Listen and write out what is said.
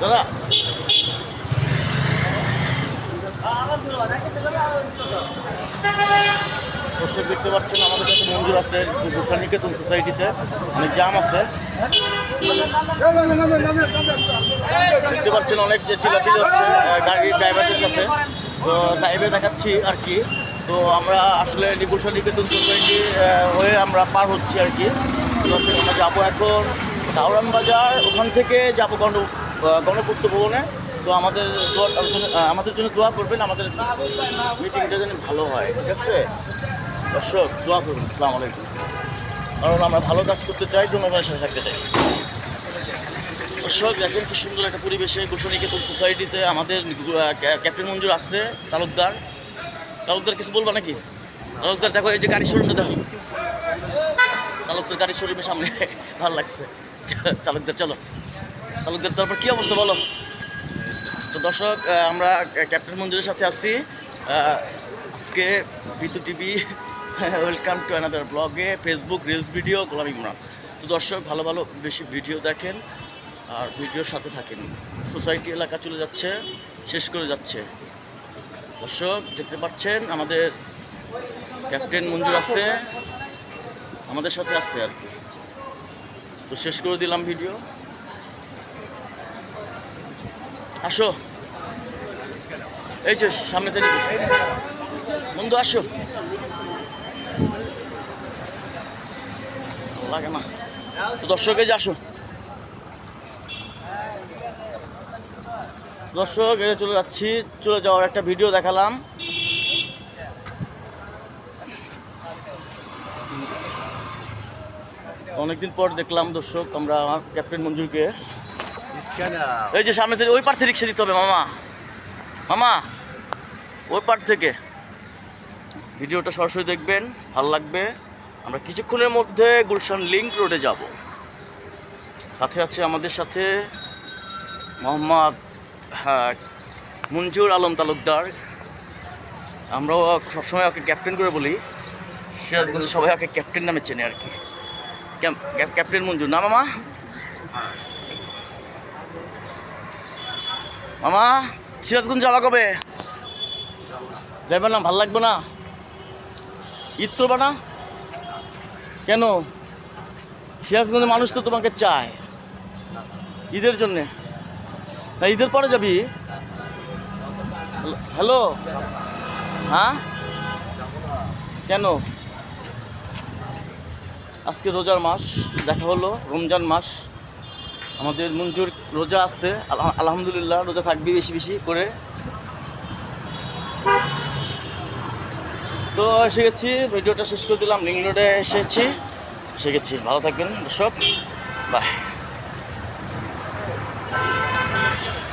দাদা। দর্শক দেখতে পাচ্ছেন আমাদের সাথে মঞ্জুর আছে গোসানিকেতন সোসাইটিতে। অনেক জাম আছে। দেখতে পাচ্ছেন অনেক যে চিলাচিলি হচ্ছে গাড়ির ড্রাইভারদের সাথে। তো লাইভে দেখাচ্ছি আর কি। তো আমরা আসলে নিপুষা নিকেতন সোসাইটি হয়ে আমরা পার হচ্ছি আর কি। আমরা যাব এখন কাউরান বাজার। ওখান থেকে যাব আহ, গণপূর্ত ভবনে। তো আমাদের আমাদের জন্য দোয়া করবেন, আমাদের মিটিংটা যেন ভালো হয়, ঠিক আছে? দর্শক, দোয়া করুন আসসালামু আলাইকুম। কারণ আমরা ভালো কাজ করতে চাই, জনগণের সাথে থাকতে চাই। দর্শক, দেখেন কি সুন্দর একটা পরিবেশে গোসনিকেতন সোসাইটিতে আমাদের ক্যাপ্টেন মঞ্জুর আসছে তালুকদার। তালুকদার কিছু বলবা নাকি? তালুকদার, দেখো, এই যে গাড়ি শোরুমটা দেখো। তালুকদার গাড়ি শোরুমের সামনে, ভালো লাগছে। তালুকদার, চলো। তালুকদার তারপর কী অবস্থা বলো? তো দর্শক আমরা ক্যাপ্টেন মঞ্জুরের সাথে আহ, আজকে Bidyut TV welcome to another ব্লগে Facebook reels video Golam Imran তো দর্শক ভালো ভালো বেশি ভিডিও দেখেন আর ভিডিওর সাথে থাকেন। সোসাইটি এলাকা চলে যাচ্ছে শেষ করে যাচ্ছে। দর্শক দেখতে পাচ্ছেন আমাদের ক্যাপ্টেন মঞ্জুর আছে আমাদের সাথে আছে আর কি। তো শেষ করে দিলাম ভিডিও আসো। এই যে সামনে থেকে বন্ধু, আসো। লাগে না। দর্শক যে আসো। দর্শক যে চলে যাচ্ছি। চলে যাওয়ার একটা ভিডিও দেখালাম। অনেকদিন পর দেখলাম দর্শক, আমরা ক্যাপ্টেন মঞ্জুরকে। এই যে সামনে থেকে ওই পার থেকে রিক্সা নিতে হবে মামা। মামা ওই পার থেকে। ভিডিওটা সরাসরি দেখবেন ভালো লাগবে। আমরা কিছুক্ষণের মধ্যে গুলশান লিংক রোডে যাব। সাথে আছে আমাদের সাথে মোহাম্মদ হ্যাঁ মঞ্জুর আলম তালুকদার। আমরাও সবসময় ওকে ক্যাপ্টেন করে বলি। সিরাজগঞ্জ সবাই ওকে ক্যাপ্টেন নামে চেনে আর কি। ক্যাপ- ক্যাপ- ক্যাপ্টেন মঞ্জুর না মামা? মামা সিরাজগঞ্জ যাবা কবে? যাবে না ভালো লাগবে না? ঈদ করবা না? কেন? সিরাজগঞ্জের মানুষ তো তোমাকে চায়। ঈদের জন্যে। না ঈদের পরে যাবি? হ্যালো? হ্যাঁ? কেন? আজকে রোজার মাস, দেখা হলো, রমজান মাস। আমাদের মঞ্জুর রোজা আছে, আলহা- আলহামদুলিল্লাহ, রোজা থাকবে বেশি বেশি করে। তো এসে গেছি, ভিডিওটা শেষ করে দিলাম, রিং রোডে এসেছি। এসে গেছি, ভালো থাকবেন, দর্শক। বাই।